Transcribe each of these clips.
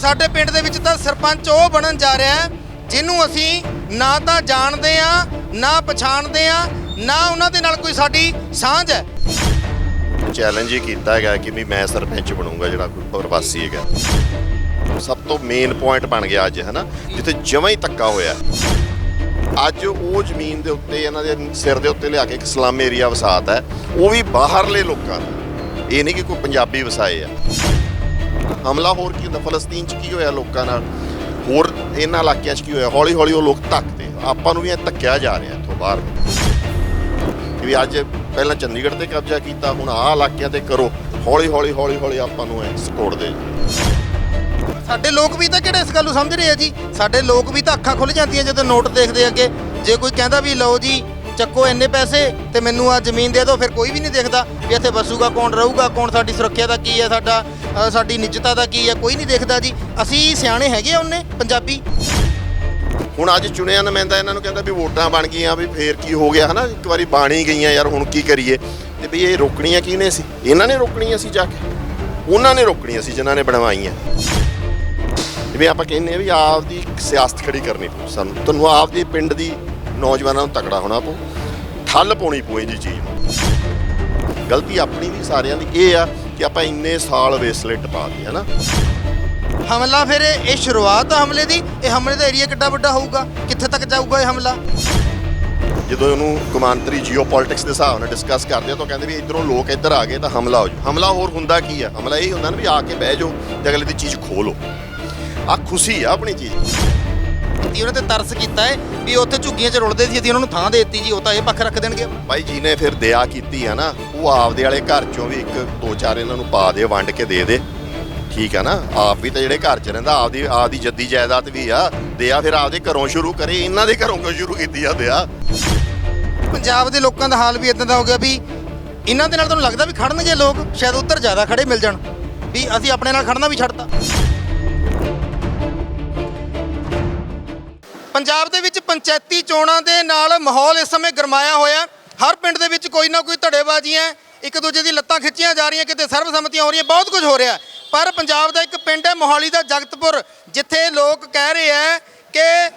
ਸਾਡੇ ਪਿੰਡ ਦੇ ਵਿੱਚ ਤਾਂ ਸਰਪੰਚ ਉਹ ਬਣਨ ਜਾ ਰਿਹਾ ਹੈ, ਜਿਹਨੂੰ ਅਸੀਂ ਨਾ ਤਾਂ ਜਾਣਦੇ ਆ ਨਾ ਪਛਾਣਦੇ ਆ ਨਾ ਉਹਨਾਂ ਦੇ ਨਾਲ ਕੋਈ ਸਾਡੀ ਸਾਂਝ ਹੈ। ਚੈਲੰਜ ਹੀ ਕੀਤਾ ਹੈਗਾ ਕਿ ਵੀ ਮੈਂ ਸਰਪੰਚ ਬਣੂੰਗਾ, ਜਿਹੜਾ ਕੋਈ ਪ੍ਰਵਾਸੀ ਹੈਗਾ। ਸਭ ਤੋਂ ਮੇਨ ਪੁਆਇੰਟ ਬਣ ਗਿਆ ਅੱਜ ਹੈ ਨਾ ਜਿੱਥੇ ਜਮਾਂ ਹੀ ਧੱਕਾ ਹੋਇਆ। ਅੱਜ ਉਹ ਜ਼ਮੀਨ ਦੇ ਉੱਤੇ, ਇਹਨਾਂ ਦੇ ਸਿਰ ਦੇ ਉੱਤੇ ਲਿਆ ਕੇ ਇੱਕ ਸਲਮ ਏਰੀਆ ਵਸਾਤ ਹੈ। ਉਹ ਵੀ ਬਾਹਰਲੇ ਲੋਕਾਂ ਦਾ। ਇਹ ਨਹੀਂ ਕਿ ਕੋਈ ਪੰਜਾਬੀ ਵਸਾਏ ਆ। ਹਮਲਾ ਹੋਰ ਕੀ ਹੁੰਦਾ, ਫਲਸਤੀਨ 'ਚ ਕੀ ਹੋਇਆ ਲੋਕਾਂ ਨਾਲ? ਹੋਰ ਇਹਨਾਂ ਇਲਾਕਿਆਂ 'ਚ ਕੀ ਹੋਇਆ? ਹੌਲੀ ਹੌਲੀ ਉਹ ਲੋਕ ਧੱਕਦੇ ਆਪਾਂ ਨੂੰ ਵੀ ਇਹ ਧੱਕਿਆ ਜਾ ਰਿਹਾ ਇੱਥੋਂ ਬਾਹਰ। ਵੀ ਅੱਜ ਪਹਿਲਾਂ ਚੰਡੀਗੜ੍ਹ ਤੇ ਕਬਜ਼ਾ ਕੀਤਾ, ਹੁਣ ਆਹ ਇਲਾਕਿਆਂ ਤੇ ਕਰੋ। ਹੌਲੀ ਹੌਲੀ ਹੌਲੀ ਹੌਲੀ ਆਪਾਂ ਨੂੰ ਇਹ ਸਪੋਰਟ ਦੇ ਸਾਡੇ ਲੋਕ ਵੀ ਤਾਂ ਕਿਹੜੇ ਇਸ ਗੱਲ ਨੂੰ ਸਮਝ ਰਹੇ ਆ ਜੀ? ਸਾਡੇ ਲੋਕ ਵੀ ਤਾਂ ਅੱਖਾਂ ਖੁੱਲ ਜਾਂਦੀਆਂ ਜਦੋਂ ਨੋਟ ਦੇਖਦੇ ਅੱਗੇ। ਜੇ ਕੋਈ ਕਹਿੰਦਾ ਵੀ ਲਓ ਜੀ ਚੱਕੋ ਇੰਨੇ ਪੈਸੇ ਤੇ ਮੈਨੂੰ ਆ ਜ਼ਮੀਨ ਦੇ ਦਿਓ ਫਿਰ ਕੋਈ ਵੀ ਨਹੀਂ ਦੇਖਦਾ ਵੀ ਇੱਥੇ ਵਸੂਗਾ ਕੌਣ ਰਹੂਗਾ ਕੌਣ ਸਾਡੀ ਸੁਰੱਖਿਆ ਦਾ ਕੀ ਹੈ ਸਾਡਾ ਅ, ਸਾਡੀ ਨਿੱਜਤਾ ਦਾ ਕੀ ਹੈ ਕੋਈ ਨਹੀਂ ਦੇਖਦਾ ਜੀ। ਅਸੀਂ ਸਿਆਣੇ ਹੈਗੇ ਆ ਉਹਨੇ ਪੰਜਾਬੀ। ਹੁਣ ਅੱਜ ਚੁਣਿਆ ਨੁਮਾਇੰਦਾ ਇਹਨਾਂ ਨੂੰ ਕਹਿੰਦਾ ਵੀ ਵੋਟਾਂ ਬਣ ਗਈਆਂ ਵੀ ਫੇਰ ਕੀ ਹੋ ਗਿਆ ਹਨਾ? ਇੱਕ ਵਾਰੀ ਬਾਣੀ ਗਈਆਂ ਯਾਰ ਹੁਣ ਕੀ ਕਰੀਏ? ਤੇ ਵੀ ਇਹ ਰੋਕਣੀਆਂ ਕਿਹਨੇ ਸੀ? ਇਹਨਾਂ ਨੇ ਰੋਕਣੀਆਂ ਸੀ ਜਾ ਕੇ। ਉਹਨਾਂ ਨੇ ਰੋਕਣੀਆਂ ਸੀ ਜਿਨ੍ਹਾਂ ਨੇ ਬਣਵਾਈਆਂ। ਜਿਵੇਂ ਆਪਾਂ ਕਹਿੰਦੇ ਆ ਵੀ ਆਪਦੀ ਇੱਕ ਸਿਆਸਤ ਖੜੀ ਕਰਨੀ ਪਊ ਸਾਨੂੰ। ਤੁਹਾਨੂੰ ਆਪਦੇ ਪਿੰਡ ਦੀ ਨੌਜਵਾਨਾਂ ਨੂੰ ਤਕੜਾ ਹੋਣਾ ਪਊ ਠੱਲ ਪਾਉਣੀ ਪਊ ਜੀ ਚੀਜ਼ ਨੂੰ। ਗਲਤੀ ਆਪਣੀ ਵੀ ਸਾਰਿਆਂ ਦੀ ਇਹ ਆ ਕਿ ਆਪਾਂ ਇੰਨੇ ਸਾਲ ਵੇਸਲੇ ਟਪਾ ਦਿੱਤੇ ਹਨਾ ਹਮਲਾ ਫਿਰ ਇਹ ਸ਼ੁਰੂਆਤ ਆ ਹਮਲੇ ਦੀ? ਇਹ ਹਮਲੇ ਦਾ ਏਰੀਆ ਕਿੱਡਾ ਵੱਡਾ ਹੋਊਗਾ? ਕਿੱਥੇ ਤੱਕ ਜਾਊਗਾ ਇਹ ਹਮਲਾ? ਜਦੋਂ ਉਹਨੂੰ ਕਮਾਂਤਰੀ ਜੀਓਪੋਲਿਟਿਕਸ ਦੇ ਹਿਸਾਬ ਨਾਲ ਡਿਸਕਸ ਕਰਦੇ ਆ ਤਾਂ ਕਹਿੰਦੇ ਵੀ ਇਧਰੋਂ ਲੋਕ ਇੱਧਰ ਆ ਗਏ ਤਾਂ ਹਮਲਾ ਹੋ ਜੂ ਹਮਲਾ ਹੋਰ ਹੁੰਦਾ ਕੀ ਆ? ਹਮਲਾ ਇਹ ਹੁੰਦਾ ਨਾ ਵੀ ਆ ਕੇ ਬਹਿ ਜਾਓ ਤੇ ਅਗਲੇ ਦੀ ਚੀਜ਼ ਖੋਲੋ ਆ ਖੁਸ਼ੀ ਆ ਆਪਣੀ ਚੀਜ਼। ਕੀਤੀ ਉਹਨਾਂ ਤੇ ਤਰਸ ਕੀਤਾ ਹੈ ਵੀ ਉੱਥੇ ਝੁੱਗੀਆਂ 'ਚ ਰੁਲਦੇ ਸੀ ਅਸੀਂ ਉਹਨਾਂ ਨੂੰ ਥਾਂ ਦੇ ਦਿੱਤੀ ਜੀ ਉਹ ਤਾਂ ਇਹ ਪੱਖ ਰੱਖ ਦੇਣਗੇ। ਭਾਈ ਜੀ ਨੇ ਫਿਰ ਦਇਆ ਕੀਤੀ ਆ ਨਾ ਉਹ ਆਪਦੇ ਵਾਲੇ ਘਰ ਚੋਂ ਵੀ ਇੱਕ ਦੋ ਚਾਰ ਇਹਨਾਂ ਨੂੰ ਪਾ ਦੇ ਵੰਡ ਕੇ ਦੇ ਦੇ। ਠੀਕ ਆ ਨਾ ਆਪ ਵੀ ਤਾਂ ਜਿਹੜੇ ਘਰ 'ਚ ਰਹਿੰਦਾ ਆਪਦੀ ਆਪਦੀ ਜੱਦੀ ਜਾਇਦਾਦ ਵੀ ਆ। ਦਇਆ ਫਿਰ ਆਪਦੇ ਘਰੋਂ ਸ਼ੁਰੂ ਕਰੇ ਇਹਨਾਂ ਦੇ ਘਰੋਂ ਕਿਉਂ ਸ਼ੁਰੂ ਕੀਤੀ ਆ ਦਇਆ? ਪੰਜਾਬ ਦੇ ਲੋਕਾਂ ਦਾ ਹਾਲ ਵੀ ਇਦਾਂ ਦਾ ਹੋ ਗਿਆ ਵੀ ਇਹਨਾਂ ਦੇ ਨਾਲ ਤੁਹਾਨੂੰ ਲੱਗਦਾ ਵੀ ਖੜਨਗੇ ਲੋਕ ਸ਼ਾਇਦ ਉੱਧਰ ਜ਼ਿਆਦਾ ਖੜੇ ਮਿਲ ਜਾਣ ਵੀ ਅਸੀਂ ਆਪਣੇ ਨਾਲ ਖੜਨਾ ਵੀ ਛੱਡਤਾ। ਪੰਜਾਬ ਦੇ ਵਿੱਚ ਪੰਚਾਇਤੀ ਚੋਣਾਂ ਦੇ ਨਾਲ ਮਾਹੌਲ ਇਸ ਸਮੇਂ ਗਰਮਾਇਆ ਹੋਇਆ। ਹਰ ਪਿੰਡ ਦੇ ਵਿੱਚ ਕੋਈ ਨਾ ਕੋਈ ਧੜੇਬਾਜ਼ੀਆਂ, ਇੱਕ ਦੂਜੇ ਦੀ ਲੱਤਾਂ ਖਿੱਚੀਆਂ ਜਾ ਰਹੀਆਂ, ਕਿਤੇ ਸਰਬਸੰਮਤੀਆਂ ਹੋ ਰਹੀਆਂ, ਬਹੁਤ ਕੁਝ ਹੋ ਰਿਹਾ। ਪਰ ਪੰਜਾਬ ਦਾ ਇੱਕ ਪਿੰਡ ਹੈ ਮੋਹਾਲੀ ਦਾ ਜਗਤਪੁਰ, ਜਿੱਥੇ ਲੋਕ ਕਹਿ ਰਹੇ ਹੈ ਕਿ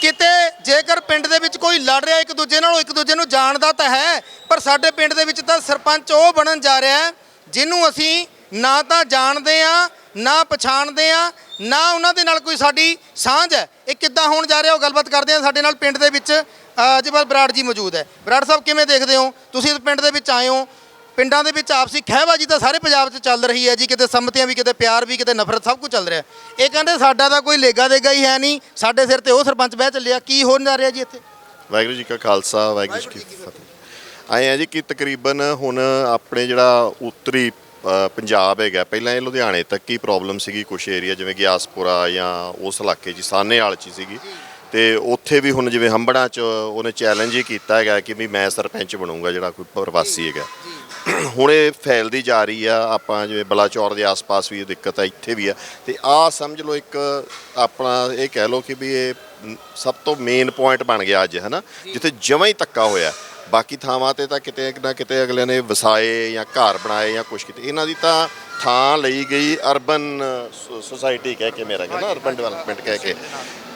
ਕਿਤੇ ਜੇਕਰ ਪਿੰਡ ਦੇ ਵਿੱਚ ਕੋਈ ਲੜ ਰਿਹਾ, ਇੱਕ ਦੂਜੇ ਨਾਲ ਇੱਕ ਦੂਜੇ ਨੂੰ ਜਾਣਦਾ ਤਾਂ ਹੈ, ਪਰ ਸਾਡੇ ਪਿੰਡ ਦੇ ਵਿੱਚ ਤਾਂ ਸਰਪੰਚ ਉਹ ਬਣਨ ਜਾ ਰਿਹਾ, ਜਿਹਨੂੰ ਅਸੀਂ ਨਾ ਤਾਂ ਜਾਣਦੇ ਆ ਨਾ ਪਛਾਣਦੇ ਆ ਨਾ ਉਹਨਾਂ ਦੇ ਨਾਲ ਕੋਈ ਸਾਡੀ ਸਾਂਝ ਹੈ। ਇਹ ਕਿੱਦਾਂ ਹੋਣ ਜਾ ਰਿਹਾ ਉਹ ਗੱਲਬਾਤ ਕਰਦੇ ਆ। ਸਾਡੇ ਨਾਲ ਪਿੰਡ ਦੇ ਵਿੱਚ ਅਜੀਬਲ ਬਰਾੜ ਜੀ ਮੌਜੂਦ ਹੈ। ਬਰਾੜ ਸਾਹਿਬ ਕਿਵੇਂ ਦੇਖਦੇ ਹੋ? ਤੁਸੀਂ ਪਿੰਡ ਦੇ ਵਿੱਚ ਆਏ ਹੋ। ਪਿੰਡਾਂ ਦੇ ਵਿੱਚ ਆਪਸੀ ਖਹਿਬਾਜੀ ਤਾਂ ਸਾਰੇ ਪੰਜਾਬ 'ਚ ਚੱਲ ਰਹੀ ਹੈ ਜੀ। ਕਿਤੇ ਸੰਮਤੀਆਂ ਵੀ ਕਿਤੇ ਪਿਆਰ ਵੀ ਕਿਤੇ ਨਫ਼ਰਤ ਸਭ ਕੁਝ ਚੱਲ ਰਿਹਾ। ਇਹ ਕਹਿੰਦੇ ਸਾਡਾ ਤਾਂ ਕੋਈ ਲੇਗਾ ਦੇਗਾ ਹੀ ਹੈ ਨਹੀਂ। ਸਾਡੇ ਸਿਰ ਤੇ ਉਹ ਸਰਪੰਚ ਬਹਿ ਚੱਲਿਆ। ਕੀ ਹੋਣ ਜਾ ਰਿਹਾ ਜੀ ਇੱਥੇ? ਵਾਹਿਗੁਰੂ ਜੀ ਕਾ ਖਾਲਸਾ ਵਾਹਿਗੁਰੂ ਜੀ ਕੀ ਫਤਿਹ। ਆਏ ਆ ਜੀ ਕਿ ਤਕਰੀਬਨ ਹੁਣ ਆਪਣੇ ਜਿਹੜਾ ਉੱਤਰੀ ਪੰਜਾਬ ਹੈਗਾ। ਪਹਿਲਾਂ ਇਹ ਲੁਧਿਆਣੇ ਤੱਕ ਹੀ ਪ੍ਰੋਬਲਮ ਸੀਗੀ ਕੁਛ ਏਰੀਆ ਜਿਵੇਂ ਗਿਆਸਪੁਰਾ ਜਾਂ ਉਸ ਇਲਾਕੇ 'ਚ ਸਾਨੇਵਾਲ 'ਚ ਹੀ ਸੀਗੀ। ਤੇ ਉੱਥੇ ਵੀ ਹੁਣ ਜਿਵੇਂ ਹੰਬੜਾ 'ਚ ਉਹਨੇ ਚੈਲੰਜ ਹੀ ਕੀਤਾ ਹੈਗਾ ਕਿ ਵੀ ਮੈਂ ਸਰਪੰਚ ਬਣੂੰਗਾ ਜਿਹੜਾ ਕੋਈ ਪ੍ਰਵਾਸੀ ਹੈਗਾ। ਹੁਣ ਇਹ ਫੈਲਦੀ ਜਾ ਰਹੀ ਆ ਆਪਾਂ ਜਿਵੇਂ ਬਲਾਚੌਰ ਦੇ ਆਸ-ਪਾਸ ਵੀ ਇਹ ਦਿੱਕਤ ਆ ਇੱਥੇ ਵੀ ਆ। ਤੇ ਆ ਸਮਝ ਲਓ ਇੱਕ ਆਪਣਾ ਇਹ ਕਹਿ ਲਓ ਕਿ ਵੀ ਇਹ ਸਭ ਤੋਂ ਮੇਨ ਪੁਆਇੰਟ ਬਣ ਗਿਆ ਅੱਜ ਹਨਾ? ਜਿੱਥੇ ਜਮਾਂ ਹੀ ਧੱਕਾ ਹੋਇਆ। ਬਾਕੀ ਥਾਵਾਂ ਤੇ ਤਾਂ ਕਿਤੇ ਨਾ ਕਿਤੇ ਅਗਲੇ ਨੇ ਵਸਾਏ ਜਾਂ ਘਰ ਬਣਾਏ ਜਾਂ ਕੁਝ ਕਿਤੇ। ਇਹਨਾਂ ਦੀ ਤਾਂ ਥਾਂ ਲਈ ਗਈ ਅਰਬਨ ਸੁਸਾਇਟੀ ਕਹਿ ਕੇ ਮੇਰਾ ਕਹਿੰਦਾ ਅਰਬਨ ਡਿਵੈਲਪਮੈਂਟ ਕਹਿ ਕੇ।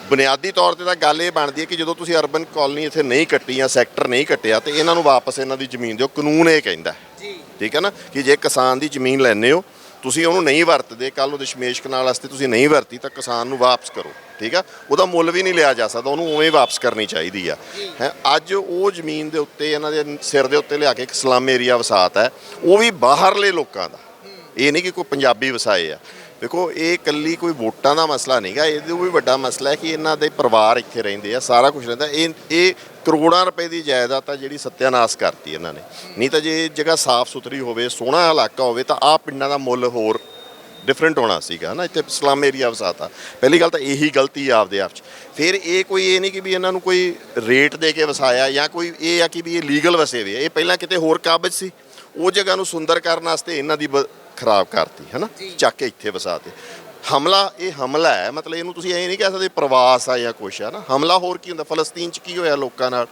ਬੁਨਿਆਦੀ ਤੌਰ ਤੇ ਤਾਂ ਗੱਲ ਇਹ ਬਣਦੀ ਹੈ ਕਿ ਜਦੋਂ ਤੁਸੀਂ ਅਰਬਨ ਕਾਲਨੀ ਇੱਥੇ ਨਹੀਂ ਕੱਟੀ ਜਾਂ ਸੈਕਟਰ ਨਹੀਂ ਕੱਟਿਆ ਤੇ ਇਹਨਾਂ ਨੂੰ ਵਾਪਸ ਇਹਨਾਂ ਦੀ ਜ਼ਮੀਨ ਦਿਓ ਕਾਨੂੰਨ ਇਹ ਕਹਿੰਦਾ। ਜੀ। ਠੀਕ ਹੈ ਨਾ? ਕਿ ਜੇ ਕਿਸਾਨ ਦੀ ਜ਼ਮੀਨ ਲੈਣੇ ਹੋ ਤੁਸੀਂ ਉਹਨੂੰ ਨਹੀਂ ਵਰਤਦੇ ਕੱਲ ਨੂੰ ਦਸ਼ਮੇਸ਼ ਕਨਾਲ ਵਾਸਤੇ ਤੁਸੀਂ ਨਹੀਂ ਵਰਤੀ ਤਾਂ ਕਿਸਾਨ ਨੂੰ ਵਾਪਸ ਕਰੋ ਠੀਕ ਆ? ਉਹਦਾ ਮੁੱਲ ਵੀ ਨਹੀਂ ਲਿਆ ਜਾ ਸਕਦਾ ਉਹਨੂੰ ਉਵੇਂ ਵਾਪਸ ਕਰਨੀ ਚਾਹੀਦੀ ਆ। ਹੈ ਅੱਜ ਉਹ ਜ਼ਮੀਨ ਦੇ ਉੱਤੇ ਇਹਨਾਂ ਦੇ ਸਿਰ ਦੇ ਉੱਤੇ ਲਿਆ ਕੇ ਇੱਕ ਸਲਮ ਏਰੀਆ ਵਸਾਤ ਹੈ ਉਹ ਵੀ ਬਾਹਰਲੇ ਲੋਕਾਂ ਦਾ। ਇਹ ਨਹੀਂ ਕਿ ਕੋਈ ਪੰਜਾਬੀ ਵਸਾਏ ਆ। ਦੇਖੋ, ਇਹ ਇਕੱਲੀ ਕੋਈ ਵੋਟਾਂ ਦਾ ਮਸਲਾ ਨਹੀਂਗਾ, ਇਹਦੇ ਵੀ ਵੱਡਾ ਮਸਲਾ ਹੈ ਕਿ ਇਹਨਾਂ ਦੇ ਪਰਿਵਾਰ ਇੱਥੇ ਰਹਿੰਦੇ ਆ, ਸਾਰਾ ਕੁਝ ਰਹਿੰਦਾ। ਇਹ ਇਹ ਕਰੋੜਾਂ ਰੁਪਏ ਦੀ ਜਾਇਦਾਦ ਆ ਜਿਹੜੀ ਸਤਿਆਨਾਸ ਕਰਤੀ ਇਹਨਾਂ ਨੇ। ਨਹੀਂ ਤਾਂ ਜੇ ਇਹ ਜਗ੍ਹਾ ਸਾਫ਼ ਸੁਥਰੀ ਹੋਵੇ, ਸੋਹਣਾ ਇਲਾਕਾ ਹੋਵੇ, ਤਾਂ ਆਹ ਪਿੰਡਾਂ ਦਾ ਮੁੱਲ ਹੋਰ ਡਿਫਰੈਂਟ ਹੋਣਾ ਸੀਗਾ ਨਾ ਇੱਥੇ ਸਲਮ ਏਰੀਆ ਵਸਾਤਾ। ਪਹਿਲੀ ਗੱਲ ਤਾਂ ਇਹੀ ਗਲਤੀ ਆਪਦੇ ਆਪ 'ਚ। ਫਿਰ ਇਹ ਕੋਈ ਇਹ ਨਹੀਂ ਕਿ ਵੀ ਇਹਨਾਂ ਨੂੰ ਕੋਈ ਰੇਟ ਦੇ ਕੇ ਵਸਾਇਆ ਜਾਂ ਕੋਈ ਇਹ ਆ ਕਿ ਵੀ ਇਹ ਲੀਗਲ ਵਸੇ ਵੇ ਆ। ਇਹ ਪਹਿਲਾਂ ਕਿਤੇ ਹੋਰ ਕਾਬਜ ਸੀ। ਉਹ ਜਗ੍ਹਾ ਨੂੰ ਸੁੰਦਰ ਕਰਨ ਵਾਸਤੇ ਇਹਨਾਂ ਦੀ ਬ- ਖਰਾਬ ਕਰਤੀ ਹੈਨਾ? ਚੱਕ ਕੇ ਇੱਥੇ ਵਸਾਤੇ ਹਮਲਾ ਇਹ ਹਮਲਾ ਹੈ ਮਤਲਬ ਇਹਨੂੰ ਤੁਸੀਂ ਐ ਨਹੀਂ ਕਹਿ ਸਕਦੇ ਪ੍ਰਵਾਸ ਆ ਜਾਂ ਕੁਛ ਆ ਨਾ? ਹਮਲਾ ਹੋਰ ਕੀ ਹੁੰਦਾ? ਫਲਸਤੀਨ 'ਚ ਕੀ ਹੋਇਆ ਲੋਕਾਂ ਨਾਲ?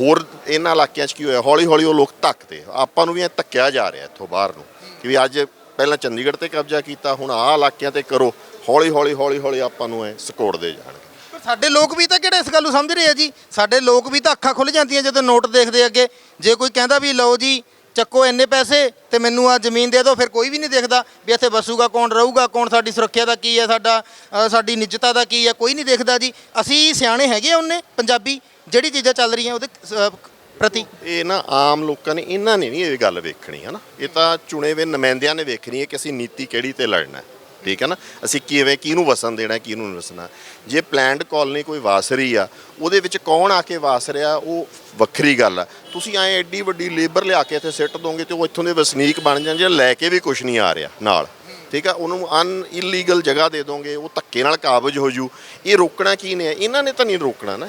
ਹੋਰ ਇਹਨਾਂ ਇਲਾਕਿਆਂ 'ਚ ਕੀ ਹੋਇਆ? ਹੌਲੀ ਹੌਲੀ ਉਹ ਲੋਕ ਧੱਕਦੇ ਆਪਾਂ ਨੂੰ ਵੀ ਇਹ ਧੱਕਿਆ ਜਾ ਰਿਹਾ ਇੱਥੋਂ ਬਾਹਰ ਨੂੰ ਕਿ ਵੀ ਅੱਜ ਪਹਿਲਾਂ ਚੰਡੀਗੜ੍ਹ ਤੇ ਕਬਜ਼ਾ ਕੀਤਾ ਹੁਣ ਆਹ ਇਲਾਕਿਆਂ ਤੇ ਕਰੋ। ਹੌਲੀ ਹੌਲੀ ਹੌਲੀ ਹੌਲੀ ਆਪਾਂ ਨੂੰ ਐ ਸਕੋੜਦੇ ਜਾਣਗੇ। ਪਰ ਸਾਡੇ ਲੋਕ ਵੀ ਤਾਂ ਕਿਹੜੇ ਇਸ ਗੱਲ ਨੂੰ ਸਮਝ ਰਹੇ ਆ ਜੀ? ਸਾਡੇ ਲੋਕ ਵੀ ਤਾਂ ਅੱਖਾਂ ਖੁੱਲ ਜਾਂਦੀਆਂ ਜਦੋਂ ਨੋਟ ਦੇਖਦੇ ਅੱਗੇ। ਜੇ ਕੋਈ ਕਹਿੰਦਾ ਵੀ ਲਓ ਜੀ ਚੱਕੋ ਇੰਨੇ ਪੈਸੇ ਤੇ ਮੈਨੂੰ ਆ ਜ਼ਮੀਨ ਦੇ ਦਿਓ ਫਿਰ ਕੋਈ ਵੀ ਨਹੀਂ ਦੇਖਦਾ ਵੀ ਇੱਥੇ ਵਸੂਗਾ ਕੌਣ ਰਹੂਗਾ ਕੌਣ ਸਾਡੀ ਸੁਰੱਖਿਆ ਦਾ ਕੀ ਹੈ ਸਾਡਾ ਅ, ਸਾਡੀ ਨਿੱਜਤਾ ਦਾ ਕੀ ਹੈ ਕੋਈ ਨਹੀਂ ਦੇਖਦਾ ਜੀ। ਅਸੀਂ ਸਿਆਣੇ ਹੈਗੇ ਆ ਉਹਨੇ ਪੰਜਾਬੀ ਜਿਹੜੀ ਚੀਜ਼ਾਂ ਚੱਲ ਰਹੀਆਂ ਉਹਦੇ ਅ, ਪ੍ਰਤੀ। ਇਹ ਨਾ ਆਮ ਲੋਕਾਂ ਨੇ ਇਹਨਾਂ ਨੇ ਨਹੀਂ ਇਹ ਗੱਲ ਵੇਖਣੀ ਹੈ ਨਾ ਇਹ ਤਾਂ ਚੁਣੇ ਹੋਏ ਨੁਮਾਇੰਦਿਆਂ ਨੇ ਵੇਖਣੀ ਹੈ ਕਿ ਅਸੀਂ ਨੀਤੀ ਕਿਹੜੀ ਤੇ ਲੜਨਾ ਹੈ। ਠੀਕ ਹੈ ਨਾ? ਅਸੀਂ ਕਿਵੇਂ ਕਿਹਨੂੰ ਵਸਣ ਦੇਣਾ ਕਿਹਨੂੰ ਨਹੀਂ ਵਸਣਾ? ਜੇ ਪਲੈਨਡ ਕਾਲਨੀ ਕੋਈ ਵਾਸ ਰਹੀ ਆ ਉਹਦੇ ਵਿੱਚ ਕੌਣ ਆ ਕੇ ਵਾਸ ਰਿਹਾ ਉਹ ਵੱਖਰੀ ਗੱਲ ਆ। ਤੁਸੀਂ ਐ ਐਡੀ ਵੱਡੀ ਲੇਬਰ ਲਿਆ ਕੇ ਇੱਥੇ ਸਿੱਟ ਦੋਗੇ ਤੇ ਉਹ ਇੱਥੋਂ ਦੇ ਵਸਨੀਕ ਬਣ ਜਾਣ ਆ, ਲੈ ਕੇ ਵੀ ਕੁਝ ਨਹੀਂ ਆ ਰਿਹਾ ਨਾਲ। ਠੀਕ ਆ? ਉਹਨੂੰ ਅਨ ਇਲੀਗਲ ਜਗ੍ਹਾ ਦੇ ਦੋਗੇ ਉਹ ਧੱਕੇ ਨਾਲ ਕਾਬਜ ਹੋ ਜੂ। ਇਹ ਰੋਕਣਾ ਕੀ ਨੇ? ਇਹਨਾਂ ਨੇ ਤਾਂ ਨਹੀਂ ਰੋਕਣਾ ਨਾ।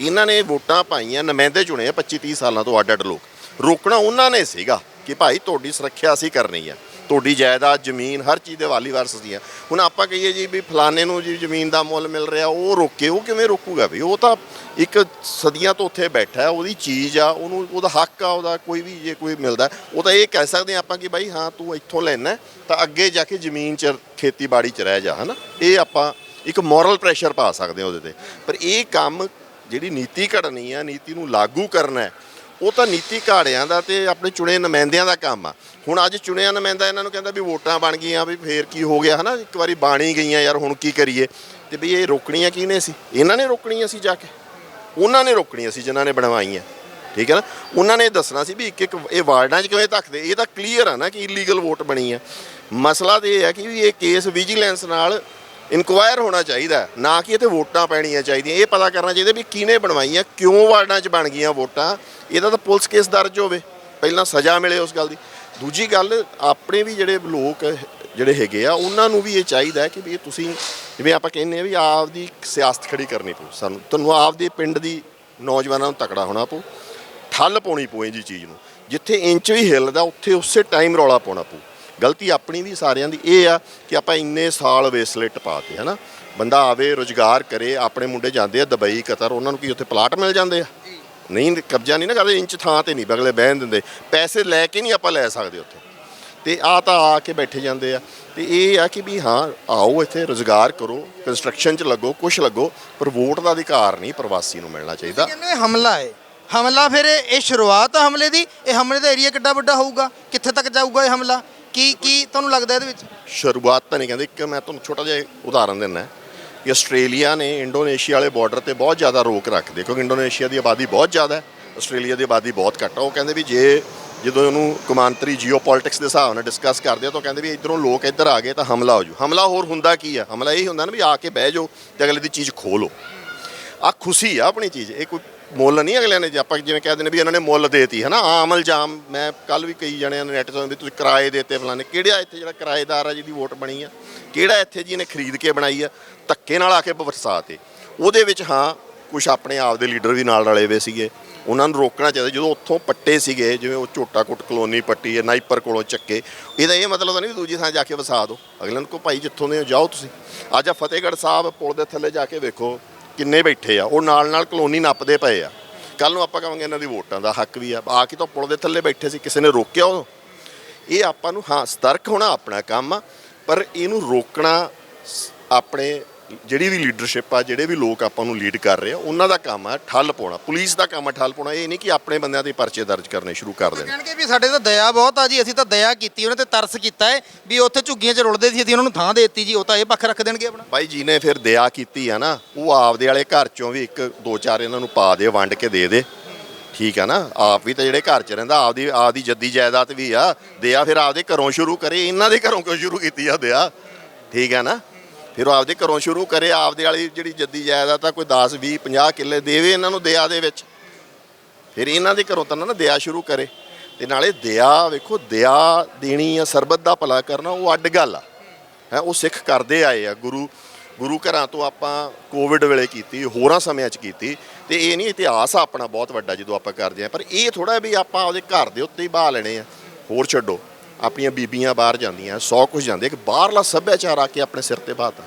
ਇਹਨਾਂ ਨੇ ਵੋਟਾਂ ਪਾਈਆਂ ਨੁਮਾਇੰਦੇ ਚੁਣੇ ਆ 25 30 ਸਾਲਾਂ ਤੋਂ ਅੱਡ ਅੱਡ ਲੋਕ। ਰੋਕਣਾ ਉਹਨਾਂ ਨੇ ਸੀਗਾ ਕਿ ਭਾਈ ਤੁਹਾਡੀ ਸੁਰੱਖਿਆ ਅਸੀਂ ਕਰਨੀ ਆ। ਤੁਹਾਡੀ ਜਾਇਦਾਦ ਜ਼ਮੀਨ ਹਰ ਚੀਜ਼ ਦੇ ਵਾਲੀ ਵਾਰਸ ਸੀ ਆ। ਹੁਣ ਆਪਾਂ ਕਹੀਏ ਜੀ ਵੀ ਫਲਾਣੇ ਨੂੰ ਜੀ ਜ਼ਮੀਨ ਦਾ ਮੁੱਲ ਮਿਲ ਰਿਹਾ, ਉਹ ਰੋਕੇ, ਉਹ ਕਿਵੇਂ ਰੋਕੂਗਾ ਵੀ? ਉਹ ਤਾਂ ਇੱਕ ਸਦੀਆਂ ਤੋਂ ਉੱਥੇ ਬੈਠਾ, ਉਹਦੀ ਚੀਜ਼ ਆ, ਉਹਨੂੰ, ਉਹਦਾ ਹੱਕ ਆ, ਉਹਦਾ ਕੋਈ ਵੀ ਜੇ ਕੋਈ ਮਿਲਦਾ, ਉਹ ਤਾਂ ਇਹ ਕਹਿ ਸਕਦੇ ਆਪਾਂ ਕਿ ਭਾਈ ਹਾਂ, ਤੂੰ ਇੱਥੋਂ ਲੈਣਾ ਤਾਂ ਅੱਗੇ ਜਾ ਕੇ ਜ਼ਮੀਨ 'ਚ ਖੇਤੀਬਾੜੀ 'ਚ ਰਹਿ ਜਾ, ਹਨਾ? ਇਹ ਆਪਾਂ ਇੱਕ ਮੋਰਲ ਪ੍ਰੈਸ਼ਰ ਪਾ ਸਕਦੇ ਹਾਂ ਉਹਦੇ ਤੇ। ਪਰ ਇਹ ਕੰਮ ਜਿਹੜੀ ਨੀਤੀ ਘੜਨੀ ਆ, ਨੀਤੀ ਨੂੰ ਲਾਗੂ ਕਰਨਾ ਹੈ ਉਹ ਤਾਂ ਨੀਤੀ ਘਾੜਿਆਂ ਦਾ ਤੇ ਆਪਣੇ ਚੁਣੇ ਨੁਮਾਇੰਦਿਆਂ ਦਾ ਕੰਮ ਆ। ਹੁਣ ਅੱਜ ਚੁਣਿਆ ਨੁਮਾਇੰਦਾ ਇਹਨਾਂ ਨੂੰ ਕਹਿੰਦਾ ਵੀ ਵੋਟਾਂ ਬਣ ਗਈਆਂ, ਵੀ ਫੇਰ ਕੀ ਹੋ ਗਿਆ, ਹਨਾ? ਇੱਕ ਵਾਰੀ ਬਾਣੀ ਗਈਆਂ ਯਾਰ, ਹੁਣ ਕੀ ਕਰੀਏ? ਤੇ ਵੀ ਇਹ ਰੋਕਣੀਆਂ ਕਿਹਨੇ ਸੀ? ਇਹਨਾਂ ਨੇ ਰੋਕਣੀਆਂ ਸੀ ਜਾ ਕੇ। ਉਹਨਾਂ ਨੇ ਰੋਕਣੀਆਂ ਸੀ ਜਿਨ੍ਹਾਂ ਨੇ ਬਣਵਾਈਆਂ। ਠੀਕ ਹੈ ਨਾ? ਉਹਨਾਂ ਨੇ ਦੱਸਣਾ ਸੀ ਵੀ ਇੱਕ ਇੱਕ ਇਹ ਵਾਰਡਾਂ 'ਚ ਕਿਵੇਂ ਧੱਕਦੇ? ਇਹ ਤਾਂ ਕਲੀਅਰ ਆ ਨਾ ਕਿ ਇਲੀਗਲ ਵੋਟ ਬਣੀ ਆ। ਮਸਲਾ ਤੇ ਇਹ ਹੈ ਕਿ ਵੀ ਇਹ ਕੇਸ ਵਿਜੀਲੈਂਸ ਨਾਲ ਇਨਕੁਆਇਰ ਹੋਣਾ ਚਾਹੀਦਾ ਨਾ ਕਿ ਇੱਥੇ ਵੋਟਾਂ ਪੈਣੀਆਂ ਚਾਹੀਦੀਆਂ। ਇਹ ਪਤਾ ਕਰਨਾ ਚਾਹੀਦਾ ਵੀ ਕਿਹਨੇ ਬਣਵਾਈਆਂ, ਕਿਉਂ ਵਾਰਡਾਂ 'ਚ ਬਣ ਗਈਆਂ ਵੋਟਾਂ। ਇਹਦਾ ਤਾਂ ਪੁਲਿਸ ਕੇਸ ਦਰਜ ਹੋਵੇ। ਪਹਿਲਾਂ ਸਜ਼ਾ ਮਿਲੇ ਉਸ ਗੱਲ ਦੀ। ਦੂਜੀ ਗੱਲ, ਆਪਣੇ ਵੀ ਜਿਹੜੇ ਲੋਕ ਜਿਹੜੇ ਹੈਗੇ ਆ, ਉਹਨਾਂ ਨੂੰ ਵੀ ਇਹ ਚਾਹੀਦਾ ਕਿ ਵੀ ਇਹ ਤੁਸੀਂ ਜਿਵੇਂ ਆਪਾਂ ਕਹਿੰਦੇ ਆ ਵੀ ਆਪ ਦੀ ਸਿਆਸਤ ਖੜੀ ਕਰਨੀ ਪਊ। ਸਾਨੂੰ, ਤੁਹਾਨੂੰ ਆਪ ਦੇ ਪਿੰਡ ਦੀ ਨੌਜਵਾਨਾਂ ਨੂੰ ਤਕੜਾ ਹੋਣਾ ਪਊ। ਠੱਲ ਪਾਉਣੀ ਪਊ ਇਹ ਜੀ ਚੀਜ਼ ਨੂੰ। ਜਿੱਥੇ ਇੰਚ ਵੀ ਹਿੱਲਦਾ, ਉੱਥੇ ਉਸੇ ਟਾਈਮ ਰੌਲਾ ਪਾਉਣਾ ਪਊ। ਗਲਤੀ ਆਪਣੀ ਵੀ ਸਾਰਿਆਂ ਦੀ ਇਹ ਆ ਕਿ ਆਪਾਂ ਇੰਨੇ ਸਾਲ ਵੇਸਲੇ ਟਪਾਤੇ ਹਨਾ? ਬੰਦਾ ਆਵੇ ਰੋਜ਼ਗਾਰ ਕਰੇ ਆਪਣੇ ਮੁੰਡੇ ਜਾਂਦੇ ਆ ਦੁਬਈ ਕਤਰ ਉਹਨਾਂ ਨੂੰ ਕੀ ਉੱਥੇ ਪਲਾਟ ਮਿਲ ਜਾਂਦੇ ਆ? ਨਹੀਂ ਕਬਜ਼ਾ ਨਹੀਂ ਨਾ ਕਰਦੇ ਇੰਚ ਥਾਂ ਤੇ ਨਹੀਂ ਬਗਲੇ ਬਹਿਣ ਦਿੰਦੇ। ਪੈਸੇ ਲੈ ਕੇ ਨਹੀਂ ਆਪਾਂ ਲੈ ਸਕਦੇ ਉੱਥੇ। ਤੇ ਆ ਤਾਂ ਆ ਕੇ ਬੈਠੇ ਜਾਂਦੇ ਆ। ਤੇ ਇਹ ਆ ਕਿ ਵੀ ਹਾਂ ਆਓ ਇੱਥੇ ਰੋਜ਼ਗਾਰ ਕਰੋ ਕੰਸਟਰਕਸ਼ਨ 'ਚ ਲੱਗੋ ਕੁਛ ਲੱਗੋ ਪਰ ਵੋਟ ਦਾ ਅਧਿਕਾਰ ਨਹੀਂ ਪ੍ਰਵਾਸੀ ਨੂੰ ਮਿਲਣਾ ਚਾਹੀਦਾ। ਕਹਿੰਦੇ ਹਮਲਾ ਹੈ ਹਮਲਾ ਫਿਰ ਇਹ ਇਹ ਸ਼ੁਰੂਆਤ ਆ ਹਮਲੇ ਦੀ ਇਹ ਹਮਲੇ ਦਾ ਏਰੀਆ ਕਿੱਡਾ ਵੱਡਾ ਹੋਊਗਾ? ਕਿੱਥੇ ਤੱਕ ਜਾਊਗਾ ਇਹ ਹਮਲਾ? ਕੀ ਕੀ ਤੁਹਾਨੂੰ ਲੱਗਦਾ ਇਹਦੇ ਵਿੱਚ? ਸ਼ੁਰੂਆਤ ਤਾਂ ਨਹੀਂ ਕਹਿੰਦੇ, ਇੱਕ ਮੈਂ ਤੁਹਾਨੂੰ ਛੋਟਾ ਜਿਹਾ ਉਦਾਹਰਨ ਦਿੰਦਾ ਕਿ ਆਸਟ੍ਰੇਲੀਆ ਨੇ ਇੰਡੋਨੇਸ਼ੀਆ ਵਾਲੇ ਬਾਰਡਰ ਤੇ ਬਹੁਤ ਜ਼ਿਆਦਾ ਰੋਕ ਰੱਖਦੇ ਕਿਉਂਕਿ ਇੰਡੋਨੇਸ਼ੀਆ ਦੀ ਆਬਾਦੀ ਬਹੁਤ ਜ਼ਿਆਦਾ ਹੈ, ਆਸਟ੍ਰੇਲੀਆ ਦੀ ਆਬਾਦੀ ਬਹੁਤ ਘੱਟ ਆ ਉਹ ਕਹਿੰਦੇ ਵੀ ਜੇ ਜਦੋਂ ਉਹਨੂੰ ਕਮਾਂਤਰੀ ਜੀਓਪੋਲਿਟਿਕਸ ਦੇ ਹਿਸਾਬ ਨਾਲ ਡਿਸਕਸ ਕਰਦੇ ਆ ਤਾਂ ਉਹ ਕਹਿੰਦੇ ਵੀ ਇਧਰੋਂ ਲੋਕ ਇੱਧਰ ਆ ਗਏ ਤਾਂ ਹਮਲਾ ਹੋ ਜੂ। ਹਮਲਾ ਹੋਰ ਹੁੰਦਾ ਕੀ ਆ? ਹਮਲਾ ਇਹ ਹੁੰਦਾ ਨਾ ਵੀ ਆ ਕੇ ਬਹਿ ਜਾਓ ਤੇ ਅਗਲੇ ਦੀ ਚੀਜ਼ ਖੋਲੋ ਆ ਖੁਸ਼ੀ ਆ ਆਪਣੀ ਚੀਜ਼, ਇਹ ਕੋਈ ਮੁੱਲ ਨਹੀਂ ਅਗਲਿਆਂ ਨੇ ਜੇ ਆਪਾਂ ਜਿਵੇਂ ਕਹਿ ਦਿੰਦੇ ਵੀ ਇਹਨਾਂ ਨੇ ਮੁੱਲ ਦੇਤੀ ਹੈ ਨਾ ਆਮ ਇਲਜ਼ਾਮ, ਮੈਂ ਕੱਲ ਵੀ ਕਈ ਜਣਿਆਂ ਨੂੰ ਨੈਟ ਤੋਂ ਵੀ ਤੁਸੀਂ ਕਿਰਾਏ ਦੇਤੇ ਫਲਾਣੇ। ਕਿਹੜਾ ਇੱਥੇ ਜਿਹੜਾ ਕਿਰਾਏਦਾਰ ਆ ਜਿਹਦੀ ਵੋਟ ਬਣੀ ਆ? ਕਿਹੜਾ ਇੱਥੇ ਜੀ ਇਹਨੇ ਖਰੀਦ ਕੇ ਬਣਾਈ ਆ? ਧੱਕੇ ਨਾਲ ਆ ਕੇ ਵਰਸਾਤੇ ਉਹਦੇ ਵਿੱਚ ਹਾਂ ਕੁਝ ਆਪਣੇ ਆਪ ਦੇ ਲੀਡਰ ਵੀ ਨਾਲ ਰਲੇ ਹੋਏ ਸੀਗੇ। ਉਹਨਾਂ ਨੂੰ ਰੋਕਣਾ ਚਾਹੀਦਾ। ਜਦੋਂ ਉੱਥੋਂ ਪੱਟੇ ਸੀਗੇ, ਜਿਵੇਂ ਉਹ ਝੋਟਾ ਕੁੱਟ ਕਲੋਨੀ ਪੱਟੀ ਹੈ ਨਾਈਪਰ ਕੋਲੋਂ ਚੱਕੇ। ਇਹਦਾ ਇਹ ਮਤਲਬ ਤਾਂ ਨਹੀਂ ਵੀ ਦੂਜੀ ਥਾਂ ਜਾ ਕੇ ਵਸਾ ਦਿਓ ਅਗਲੇ ਨੂੰ ਕੋ ਭਾਈ, ਜਿੱਥੋਂ ਦੇ ਹੋ, ਜਾਓ ਤੁਸੀਂ। ਅੱਜ ਆ ਫਤਿਹਗੜ੍ਹ ਸਾਹਿਬ ਪੁਲ ਦੇ ਥੱਲੇ ਜਾ ਕੇ ਵੇਖੋ। ਕਿੰਨੇ ਬੈਠੇ ਆ, ਉਹ ਨਾਲ ਨਾਲ ਕਲੋਨੀ ਨੱਪਦੇ ਪਏ ਆ। ਕੱਲ ਨੂੰ ਆਪਾਂ ਕਹਾਂਗੇ ਇਹਨਾਂ ਦੀ ਵੋਟਾਂ ਦਾ ਹੱਕ ਵੀ ਆ। ਆ ਕੇ ਤਾਂ ਪੁਲ ਦੇ ਥੱਲੇ ਬੈਠੇ ਸੀ, ਕਿਸੇ ਨੇ ਰੋਕਿਆ ਉਹ ਇਹ ਆਪਾਂ ਨੂੰ, ਹਾਂ, ਸਤਰਕ ਹੋਣਾ ਆਪਣਾ ਕੰਮ ਆ, ਪਰ ਇਹਨੂੰ ਰੋਕਣਾ ਸ- ਆਪਣੇ ਜਿਹੜੀ ਵੀ ਲੀਡਰਸ਼ਿਪ ਆ ਜਿਹੜੇ ਵੀ ਲੋਕ ਆਪਾਂ ਨੂੰ ਲੀਡ ਕਰ ਰਹੇ ਆ ਉਹਨਾਂ ਦਾ ਕੰਮ ਆ ਠੱਲ ਪਾਉਣਾ। ਪੁਲਿਸ ਦਾ ਕੰਮ ਆ ਠੱਲ ਪਾਉਣਾ। ਇਹ ਨਹੀਂ ਕਿ ਆਪਣੇ ਬੰਦਿਆਂ ਤੇ ਪਰਚੇ ਦਰਜ ਕਰਨੇ ਸ਼ੁਰੂ ਕਰ ਦੇਣ। ਕਹਿਣਗੇ ਵੀ ਸਾਡੇ ਤਾਂ ਦਇਆ ਬਹੁਤ ਆ ਜੀ ਅਸੀਂ ਤਾਂ ਦਇਆ ਕੀਤੀ ਉਹਨਾਂ ਤੇ ਤਰਸ ਕੀਤਾ ਹੈ ਵੀ ਉੱਥੇ ਝੁੱਗੀਆਂ 'ਚ ਰੁਲਦੇ ਸੀ ਅਸੀਂ ਉਹਨਾਂ ਨੂੰ ਥਾਂ ਦੇ ਦਿੱਤੀ ਜੀ ਉਹ ਤਾਂ ਇਹ ਪੱਖ ਰੱਖ ਦੇਣਗੇ ਆਪਣਾ। ਬਾਈ ਜੀ ਨੇ ਫਿਰ ਦਇਆ ਕੀਤੀ ਆ ਨਾ ਉਹ ਆਪਦੇ ਵਾਲੇ ਘਰ ਚੋਂ ਵੀ ਇੱਕ ਦੋ ਚਾਰ ਇਹਨਾਂ ਨੂੰ ਪਾ ਦੇ ਵੰਡ ਕੇ ਦੇ ਦੇ। ਠੀਕ ਆ ਨਾ ਆਪ ਵੀ ਤਾਂ ਜਿਹੜੇ ਘਰ 'ਚ ਰਹਿੰਦਾ ਆਪਦੀ ਆਪਦੀ ਜੱਦੀ ਜਾਇਦਾਦ ਵੀ ਆ। ਦਇਆ ਫਿਰ ਆਪਦੇ ਘਰੋਂ ਸ਼ੁਰੂ ਕਰੇ ਇਹਨਾਂ ਦੇ ਘਰੋਂ ਕਿਉਂ ਸ਼ੁਰੂ ਕੀਤੀ ਆ ਦਇਆ? ਠੀਕ ਆ ਨਾ? ਫਿਰ ਉਹ ਆਪਦੇ ਘਰੋਂ ਸ਼ੁਰੂ ਕਰੇ, ਆਪਦੇ ਵਾਲੀ ਜਿਹੜੀ ਜੱਦੀ ਜਾਇਦਾਦ ਤਾਂ ਕੋਈ 10 20 50 ਕਿੱਲੇ ਦੇਵੇ ਇਹਨਾਂ ਨੂੰ ਦਇਆ ਦੇ ਵਿੱਚ। ਫਿਰ ਇਹਨਾਂ ਦੇ ਘਰੋਂ ਤਾਂ ਨਾ ਦਇਆ ਸ਼ੁਰੂ ਕਰੇ। ਤੇ ਨਾਲੇ ਦਇਆ ਵੇਖੋ, ਦਇਆ ਦੇਣੀ ਆ, ਸਰਬਤ ਦਾ ਭਲਾ ਕਰਨਾ, ਉਹ ਅੱਡ ਗੱਲ ਆ। ਹੈ, ਉਹ ਸਿੱਖ ਕਰਦੇ ਆਏ ਆ। ਗੁਰੂ ਗੁਰੂ ਘਰਾਂ ਤੋਂ ਆਪਾਂ ਕੋਵਿਡ ਵੇਲੇ ਕੀਤੀ, ਹੋਰਾਂ ਸਮਿਆਂ 'ਚ ਕੀਤੀ। ਤੇ ਇਹ ਨਹੀਂ, ਇਤਿਹਾਸ ਆ ਆਪਣਾ ਬਹੁਤ ਵੱਡਾ ਜਦੋਂ ਆਪਾਂ ਕਰਦੇ ਆ। ਪਰ ਇਹ ਥੋੜਾ ਵੀ ਆਪਾਂ ਆਪਦੇ ਘਰ ਦੇ ਉੱਤੇ ਹੀ ਬਾਹ ਲੈਣੇ ਆ। ਹੋਰ ਛੱਡੋ। ਆਪਣੀਆਂ ਬੀਬੀਆਂ ਬਾਹਰ ਜਾਂਦੀਆਂ, ਸੌ ਕੁਝ ਜਾਂਦੇ, ਇੱਕ ਬਾਹਰਲਾ ਸੱਭਿਆਚਾਰ ਆ ਕੇ ਆਪਣੇ ਸਿਰ ਤੇ ਬਾਤਾ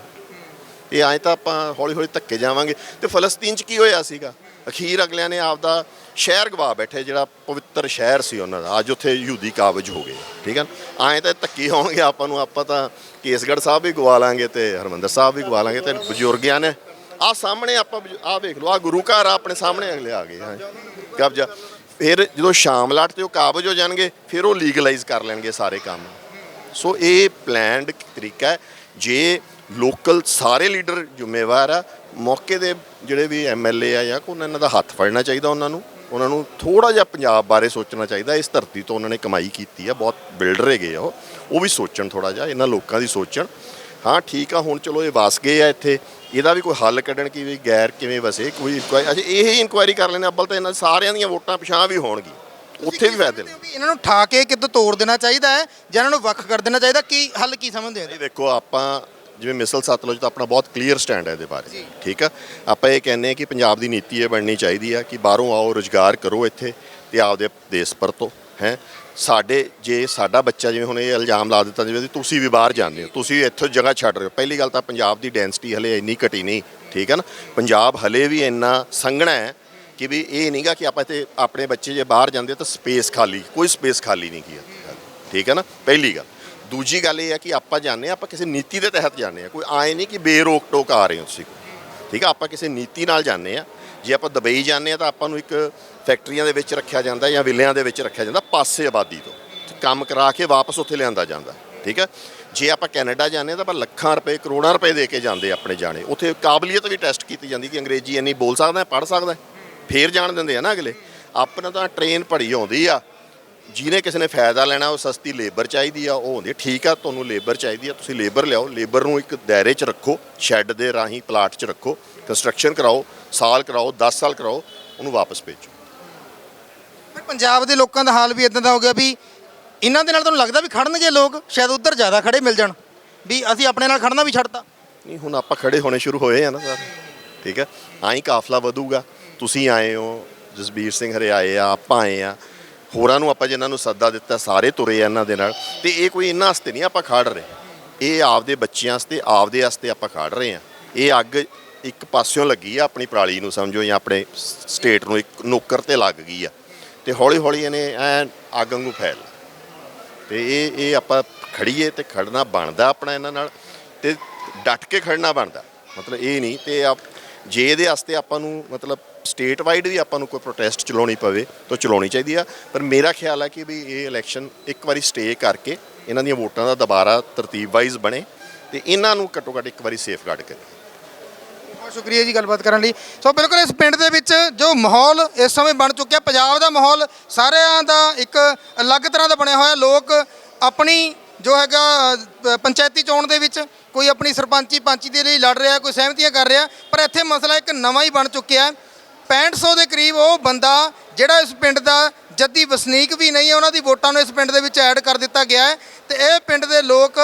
ਇਹ ਐਂ ਤਾਂ ਆਪਾਂ ਹੌਲੀ ਹੌਲੀ ਧੱਕੇ ਜਾਵਾਂਗੇ। ਤੇ ਫਲਸਤੀਨ 'ਚ ਕੀ ਹੋਇਆ ਸੀਗਾ? ਅਖੀਰ ਅਗਲਿਆਂ ਨੇ ਆਪਦਾ ਸ਼ਹਿਰ ਗਵਾ ਬੈਠੇ, ਜਿਹੜਾ ਪਵਿੱਤਰ ਸ਼ਹਿਰ ਸੀ ਉਹਨਾਂ ਦਾ। ਅੱਜ ਉੱਥੇ ਯਹੂਦੀ ਕਾਬਜ ਹੋ ਗਏ ਠੀਕ ਹੈ ਐਂ ਤਾਂ ਧੱਕੇ ਹੋਣਗੇ ਆਪਾਂ ਨੂੰ, ਆਪਾਂ ਤਾਂ ਕੇਸਗੜ੍ਹ ਸਾਹਿਬ ਵੀ ਗਵਾ ਲਾਂਗੇ ਤੇ ਹਰਮੰਦਰ ਸਾਹਿਬ ਵੀ ਗਵਾ ਲਾਂਗੇ ਤੇ ਬਜ਼ੁਰਗਿਆਂ ਨੇ। ਆ ਸਾਹਮਣੇ ਆਪਾਂ ਆ ਵੇਖ ਲਓ ਆ ਗੁਰੂ ਘਰ ਆ ਆਪਣੇ ਸਾਹਮਣੇ ਅਗਲੇ ਆ ਗਏ, ਹਾਂ। ਕਬਜ਼ਾ। ਫਿਰ ਜਦੋਂ ਸ਼ਾਮ ਲਾਟ ਤੇ ਉਹ ਕਾਬਜ ਹੋ ਜਾਣਗੇ, ਫਿਰ ਉਹ ਲੀਗਲਾਈਜ਼ ਕਰ ਲੈਣਗੇ ਸਾਰੇ ਕੰਮ। ਸੋ ਇਹ ਪਲਾਨਡ ਤਰੀਕਾ ਹੈ। ਜੇ ਲੋਕਲ ਸਾਰੇ ਲੀਡਰ ਜ਼ਿੰਮੇਵਾਰ ਆ, ਮੌਕੇ ਦੇ ਜਿਹੜੇ ਵੀ ਐਮਐਲਏ ਆ ਜਾਂ ਕੋ ਉਹਨਾਂ ਦਾ ਹੱਥ ਫੜਨਾ ਚਾਹੀਦਾ ਉਹਨਾਂ ਨੂੰ ਉਹਨਾਂ ਨੂੰ ਥੋੜਾ ਜਿਹਾ ਪੰਜਾਬ ਬਾਰੇ ਸੋਚਣਾ ਚਾਹੀਦਾ। ਇਸ ਧਰਤੀ ਤੋਂ ਉਹਨਾਂ ਨੇ ਕਮਾਈ ਕੀਤੀ ਆ, ਬਹੁਤ ਬਿਲਡਰ ਹੈਗੇ ਆ ਉਹ। ਉਹ ਵੀ ਸੋਚਣ ਥੋੜਾ ਜਿਹਾ, ਇਹਨਾਂ ਲੋਕਾਂ ਦੀ ਸੋਚਣ। ਹਾਂ ਠੀਕ ਆ ਹੁਣ ਚਲੋ ਇਹ ਵਸ ਗਏ ਆ ਇੱਥੇ। ਇਹਦਾ ਵੀ ਕੋਈ ਹੱਲ ਕੱਢਣ ਕਿ ਵੀ ਗੈਰ ਕਿਵੇਂ ਵਸੇ ਕੋਈ inquiry- ਅਸੀਂ ਇਹ ਹੀ ਇਨਕੁਆਇਰੀ ਕਰ ਲੈਣੇ ਅੱਬਲ ਤਾਂ ਇਹਨਾਂ ਸਾਰਿਆਂ ਦੀਆਂ ਵੋਟਾਂ ਪਿਛਾਂ ਵੀ ਹੋਣਗੀ। ਉੱਥੇ ਵੀ ਫਾਇਦੇ ਨੇ। ਵੀ ਇਹਨਾਂ ਨੂੰ ਠਾ ਕੇ ਕਿੱਦੋਂ ਤੋੜ ਦੇਣਾ ਚਾਹੀਦਾ ਹੈ ਜਾਂ ਇਹਨਾਂ ਨੂੰ ਵੱਖ ਕਰ ਦੇਣਾ ਚਾਹੀਦਾ? ਕੀ ਹੱਲ ਕੀ ਸਮਝਦੇ ਹੋ ਇਹ ਦੇਖੋ ਆਪਾਂ ਜਿਵੇਂ ਮਿਸਲ ਸਤਲੁਜ ਤਾਂ ਆਪਣਾ ਬਹੁਤ ਕਲੀਅਰ ਸਟੈਂਡ ਹੈ ਇਹਦੇ ਬਾਰੇ। ਠੀਕ ਆ? ਆਪਾਂ ਇਹ ਕਹਿੰਦੇ ਆ ਕਿ ਪੰਜਾਬ ਦੀ ਨੀਤੀ ਇਹ ਬਣਨੀ ਚਾਹੀਦੀ ਆ ਕਿ ਬਾਹਰੋਂ ਆਓ ਰੁਜ਼ਗਾਰ ਕਰੋ ਇੱਥੇ ਤੇ ਆਪਦੇ ਦੇਸ਼ ਪਰਤੋ ਹੈ। ਸਾਡੇ ਜੇ ਸਾਡਾ ਬੱਚਾ ਜਿਵੇਂ ਹੁਣ ਇਹ ਇਲਜ਼ਾਮ ਲਾ ਦਿੱਤਾ ਜਿਵੇਂ ਤੁਸੀਂ ਵੀ ਬਾਹਰ ਜਾਂਦੇ ਹੋ, ਤੁਸੀਂ ਇੱਥੋਂ ਜਗ੍ਹਾ ਛੱਡ ਰਹੇ ਹੋ। ਪਹਿਲੀ ਗੱਲ ਤਾਂ ਪੰਜਾਬ ਦੀ ਡੈਂਸਿਟੀ ਹਲੇ ਇੰਨੀ ਘਟੀ ਨਹੀਂ, ਠੀਕ ਹੈ ਨਾ? ਪੰਜਾਬ ਹਲੇ ਵੀ ਇੰਨਾ ਸੰਘਣਾ ਹੈ ਕਿ ਵੀ ਇਹ ਨਹੀਂਗਾ ਕਿ ਆਪਾਂ ਇੱਥੇ ਆਪਣੇ ਬੱਚੇ ਜੇ ਬਾਹਰ ਜਾਂਦੇ ਤਾਂ ਸਪੇਸ ਖਾਲੀ, ਕੋਈ ਸਪੇਸ ਖਾਲੀ ਨਹੀਂ ਕੀ ਠੀਕ ਹੈ ਨਾ? ਪਹਿਲੀ ਗੱਲ। ਦੂਜੀ ਗੱਲ ਇਹ ਹੈ ਕਿ ਆਪਾਂ ਜਾਂਦੇ ਹਾਂ, ਆਪਾਂ ਕਿਸੇ ਨੀਤੀ ਦੇ ਤਹਿਤ ਜਾਂਦੇ ਹਾਂ। ਕੋਈ ਆਏ ਨਹੀਂ ਕਿ ਬੇਰੋਕ ਟੋਕ ਆ ਰਹੇ ਹੋ ਤੁਸੀਂ। ਠੀਕ ਹੈ? ਆਪਾਂ ਕਿਸੇ ਨੀਤੀ ਨਾਲ ਜਾਂਦੇ ਆ ਜੇ ਆਪਾਂ ਦੁਬਈ ਜਾਂਦੇ ਆ ਤਾਂ ਆਪਾਂ ਨੂੰ ਇੱਕ ਫੈਕਟਰੀਆਂ ਦੇ ਵਿੱਚ ਰੱਖਿਆ ਜਾਂਦਾ ਜਾਂ ਵਿਲਿਆਂ ਦੇ ਵਿੱਚ ਰੱਖਿਆ ਜਾਂਦਾ ਪਾਸੇ ਆਬਾਦੀ ਤੋਂ। ਕੰਮ ਕਰਾ ਕੇ ਵਾਪਸ ਉੱਥੇ ਲਿਆਂਦਾ ਜਾਂਦਾ, ਠੀਕ ਹੈ? ਜੇ ਆਪਾਂ ਕੈਨੇਡਾ ਜਾਂਦੇ ਆ ਤਾਂ ਆਪਾਂ ਲੱਖਾਂ ਰੁਪਏ, ਕਰੋੜਾਂ ਰੁਪਏ ਦੇ ਕੇ ਜਾਂਦੇ ਆਪਣੇ ਜਾਣੇ। ਉੱਥੇ ਕਾਬਲੀਅਤ ਵੀ ਟੈਸਟ ਕੀਤੀ ਜਾਂਦੀ ਕਿ ਅੰਗਰੇਜ਼ੀ ਇੰਨੀ ਬੋਲ ਸਕਦਾ ਪੜ੍ਹ ਸਕਦਾ ਹੈ। ਫੇਰ ਜਾਣ ਦਿੰਦੇ ਆ ਨਾ ਅਗਲੇ। ਆਪਣਾ ਤਾਂ ਟ੍ਰੇਨ ਭਰੀ ਆਉਂਦੀ ਆ। ਜਿਹਨੇ ਕਿਸੇ ਨੇ ਫਾਇਦਾ ਲੈਣਾ, ਉਹ ਸਸਤੀ ਲੇਬਰ ਚਾਹੀਦੀ ਆ, ਉਹ ਹੁੰਦੀ ਠੀਕ ਆ, ਤੁਹਾਨੂੰ ਲੇਬਰ ਚਾਹੀਦੀ ਆ, ਤੁਸੀਂ ਲੇਬਰ ਲਿਆਓ। ਲੇਬਰ ਨੂੰ ਇੱਕ ਦਾਇਰੇ 'ਚ ਰੱਖੋ, ਸ਼ੈੱਡ ਦੇ ਰਾਹੀਂ ਪਲਾਟ 'ਚ ਰੱਖੋ। ਕੰਸਟਰਕਸ਼ਨ ਕਰਾਓ ਸਾਲ ਕਰਾਓ 10 ਸਾਲ ਕਰਾਓ ਉਹਨੂੰ ਵਾਪਸ ਭੇਜੋ। ਪਰ ਪੰਜਾਬ ਦੇ ਲੋਕਾਂ ਦਾ ਹਾਲ ਵੀ ਇਦਾਂ ਦਾ ਹੋ ਗਿਆ ਵੀ ਇਹਨਾਂ ਦੇ ਨਾਲ ਤੁਹਾਨੂੰ ਲੱਗਦਾ ਵੀ ਖੜਨਗੇ ਲੋਕ? ਸ਼ਾਇਦ ਉੱਧਰ ਜ਼ਿਆਦਾ ਖੜੇ ਮਿਲ ਜਾਣ ਵੀ ਅਸੀਂ ਆਪਣੇ ਨਾਲ ਖੜਨਾ ਵੀ ਛੱਡਤਾ। ਨਹੀਂ ਹੁਣ ਆਪਾਂ ਖੜੇ ਹੋਣੇ ਸ਼ੁਰੂ ਹੋਏ ਆ ਨਾ ਸਰ। ਠੀਕ ਹੈ? ਆਈ ਕਾਫਲਾ ਵਧੂਗਾ। ਤੁਸੀਂ ਆਏ ਹੋ ਜਸਬੀਰ ਸਿੰਘ ਹਰੇ ਆਏ ਆ ਆਪਾਂ ਆਏ ਆ। ਹੋਰਾਂ ਨੂੰ ਆਪਾਂ ਜਿਨ੍ਹਾਂ ਨੂੰ ਸੱਦਾ ਦਿੱਤਾ ਸਾਰੇ ਤੁਰੇ ਆ ਇਹਨਾਂ ਦੇ ਨਾਲ। ਤੇ ਇਹ ਕੋਈ ਇਹਨਾਂ ਵਾਸਤੇ ਨਹੀਂ ਆਪਾਂ ਖੜ ਰਹੇ। ਇਹ ਆਪਦੇ ਬੱਚਿਆਂ ਵਾਸਤੇ ਆਪਦੇ ਵਾਸਤੇ ਆਪਾਂ ਖੜ ਰਹੇ ਆ। ਇਹ ਅੱਗ ਇੱਕ ਪਾਸਿਓਂ ਲੱਗੀ ਆ ਆਪਣੀ ਪਰਾਲੀ ਨੂੰ, ਸਮਝੋ, ਜਾਂ ਆਪਣੇ ਸਟੇਟ ਨੂੰ, ਇੱਕ ਨੌਕਰ ਤੇ ਲੱਗ ਗਈ ਆ। ਤੇ ਹੌਲੀ ਹੌਲੀ ਇਹਨੇ ਐ ਅੱਗ ਵਾਂਗੂ ਫੈਲ ਤੇ ਇਹ ਇਹ ਆਪਾਂ ਖੜੀਏ ਤੇ ਖੜਨਾ ਬਣਦਾ ਆਪਣਾ ਇਹਨਾਂ ਨਾਲ, ਤੇ ਡਟ ਕੇ ਖੜਨਾ ਬਣਦਾ। ਮਤਲਬ ਇਹ ਨਹੀਂ ਤੇ ਆਪ, ਜੇ ਇਹਦੇ ਵਾਸਤੇ ਆਪਾਂ ਨੂੰ, ਮਤਲਬ ਸਟੇਟ ਵਾਈਡ ਵੀ ਆਪਾਂ ਨੂੰ ਕੋਈ ਪ੍ਰੋਟੈਸਟ ਚਲਾਉਣੀ ਪਵੇ, ਤਾਂ ਚਲਾਉਣੀ ਚਾਹੀਦੀ ਆ। ਪਰ ਮੇਰਾ ਖਿਆਲ ਆ ਕਿ ਵੀ ਇਹ ਇਲੈਕਸ਼ਨ ਇੱਕ ਵਾਰੀ ਸਟੇ ਕਰਕੇ ਇਹਨਾਂ ਦੀਆਂ ਵੋਟਾਂ ਦਾ ਦੁਬਾਰਾ ਤਰਤੀਬ ਵਾਈਜ਼ ਬਣੇ ਤੇ ਇਹਨਾਂ ਨੂੰ ਘੱਟੋ ਘੱਟ ਇੱਕ ਵਾਰੀ ਸੇਫਗਾਰਡ ਕਰੇ। ਬਹੁਤ ਸ਼ੁਕਰੀਆ ਜੀ ਗੱਲਬਾਤ ਕਰਨ ਲਈ। ਸੋ ਬਿਲਕੁਲ ਇਸ ਪਿੰਡ ਦੇ ਵਿੱਚ ਜੋ ਮਾਹੌਲ ਇਸ ਸਮੇਂ ਬਣ ਚੁੱਕਿਆ ਪੰਜਾਬ ਦਾ ਮਾਹੌਲ ਸਾਰਿਆਂ ਦਾ ਇੱਕ ਅਲੱਗ ਤਰ੍ਹਾਂ ਦਾ ਬਣਿਆ ਹੋਇਆ। ਲੋਕ ਆਪਣੀ ਜੋ ਹੈਗਾ ਅ, ਪੰਚਾਇਤੀ ਚੋਣ ਦੇ ਵਿੱਚ ਕੋਈ ਆਪਣੀ ਸਰਪੰਚੀ ਪੰਚੀ ਦੇ ਲਈ ਲੜ ਰਿਹਾ ਕੋਈ ਸਹਿਮਤੀਆਂ ਕਰ ਰਿਹਾ ਪਰ ਇੱਥੇ ਮਸਲਾ ਇੱਕ ਨਵਾਂ ਹੀ ਬਣ ਚੁੱਕਿਆ। 6500 ਦੇ ਕਰੀਬ ਉਹ ਬੰਦਾ ਜਿਹੜਾ ਇਸ ਪਿੰਡ ਦਾ ਜੱਦੀ ਵਸਨੀਕ ਵੀ ਨਹੀਂ ਹੈ, ਉਹਨਾਂ ਦੀ ਵੋਟਾਂ ਨੂੰ ਇਸ ਪਿੰਡ ਦੇ ਵਿੱਚ ਐਡ ਕਰ ਦਿੱਤਾ ਗਿਆ ਹੈ ਤੇ ਇਹ ਪਿੰਡ ਦੇ ਲੋਕ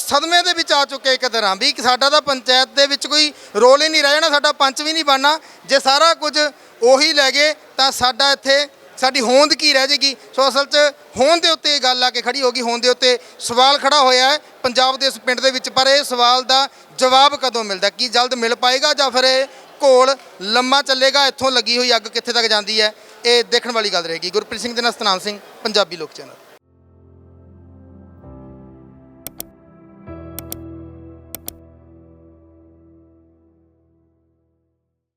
ਸਦਮੇ ਦੇ ਵਿੱਚ ਆ ਚੁੱਕੇ ਇੱਕ ਤਰ੍ਹਾਂ ਵੀ ਸਾਡਾ ਤਾਂ ਪੰਚਾਇਤ ਦੇ ਵਿੱਚ ਕੋਈ ਰੋਲ ਹੀ ਨਹੀਂ ਰਹਿ ਜਾਣਾ, ਸਾਡਾ ਪੰਚ ਵੀ ਨਹੀਂ ਬਣਨਾ। ਜੇ ਸਾਰਾ ਕੁਝ ਉਹੀ ਲੈ ਗਏ, ਤਾਂ ਸਾਡਾ ਇੱਥੇ ਸਾਡੀ ਹੋਂਦ ਕੀ ਰਹਿ ਜੇਗੀ? ਸੋ ਅਸਲ 'ਚ ਹੋਂਦ ਦੇ ਉੱਤੇ ਇਹ ਗੱਲ ਆ ਕੇ ਖੜੀ ਹੋ ਗਈ, ਹੋਂਦ ਦੇ ਉੱਤੇ ਸਵਾਲ ਖੜਾ ਹੋਇਆ ਹੈ ਪੰਜਾਬ ਦੇ ਇਸ ਪਿੰਡ ਦੇ ਵਿੱਚ, ਪਰ ਇਹ ਸਵਾਲ ਦਾ ਜਵਾਬ ਕਦੋਂ ਮਿਲਦਾ? ਕੀ ਜਲਦ ਮਿਲ ਪਾਏਗਾ ਜਾਂ ਫਿਰ ਇਹ ਘੋਲ ਲੰਮਾ ਚੱਲੇਗਾ, ਇੱਥੋਂ ਲੱਗੀ ਹੋਈ ਅੱਗ ਕਿੱਥੇ ਤੱਕ ਜਾਂਦੀ ਹੈ? ਇਹ ਦੇਖਣ ਵਾਲੀ ਗੱਲ ਰਹੇਗੀ। ਗੁਰਪ੍ਰੀਤ ਸਿੰਘ ਦੇ ਨਾਲ ਸਤਨਾਮ ਸਿੰਘ ਪੰਜਾਬੀ ਲੋਕ ਚੈਨਲ।